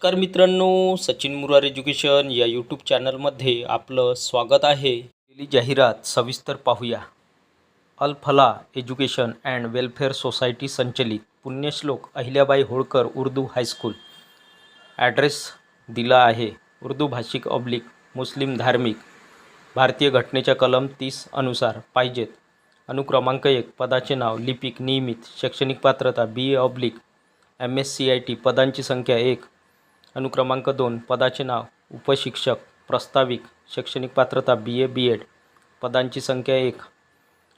नमस्कार मित्रांनो सचिन मुरार एज्युकेशन या यूट्यूब चॅनलमध्ये आपलं स्वागत आहे. दिलेली जाहिरात सविस्तर पाहूया. अल फला एज्युकेशन अँड वेलफेअर सोसायटी संचलित Punyashlok Ahilyabai Holkar Urdu high school. Address दिला आहे. उर्दू भाषिक ऑब्लिक मुस्लिम धार्मिक. भारतीय घटनेच्या कलम तीस अनुसार पाहिजेत. अनुक्रमांक एक पदाचे नाव लिपिक नियमित शैक्षणिक पात्रता B A oblique M S C I T पदांची संख्या एक अनुक्रमांक दोन पदाचे नाव उपशिक्षक प्रस्ताविक शैक्षणिक पात्रता बी ए बी एड पदांची संख्या एक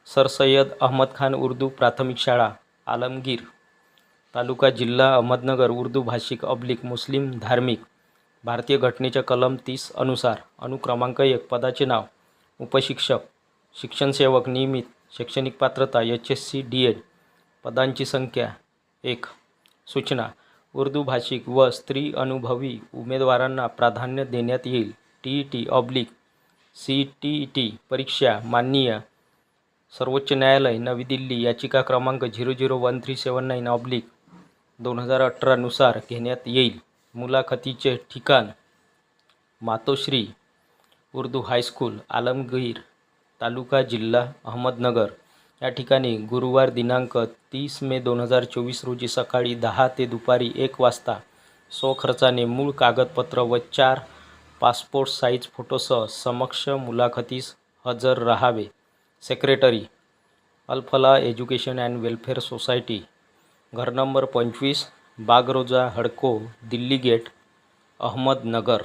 सर सय्यद अहमद खान उर्दू प्राथमिक शाळा आलमगीर. तालुका जिल्हा अहमदनगर उर्दू भाषिक अब्लिक मुस्लिम धार्मिक. भारतीय घटनेच्या कलम तीस अनुसार अनुक्रमांक एक पदाचे नाव उपशिक्षक शिक्षणसेवक नियमित शैक्षणिक पात्रता H S C D Ed पदांची संख्या एक सूचना उर्दू भाषिक व स्त्री अनुभवी उमेदवारांना प्राधान्य देण्यात येईल. T E T oblique C T E T परीक्षा माननीय सर्वोच्च न्यायालय नवी दिल्ली याचिका क्रमांक zero zero one three seven nine oblique दोन हजार अठरानुसार घेण्यात येईल. मुलाखतीचे ठिकाण मातोश्री उर्दू हायस्कूल आलमगीर तालुका जिल्हा अहमदनगर. या ठिकाणी गुरुवार दिनांक तीस मे दोन हजार चोवीस रोजी सकाळी दहा ते दुपारी एक वाजता स्वखर्चाने मूळ कागदपत्र व चार पासपोर्ट साईज फोटोसह समक्ष मुलाखतीस हजर राहावे. Secretary Alfalah education and welfare society घर नंबर पंचवीस बागरोजा हडको दिल्ली गेट अहमदनगर.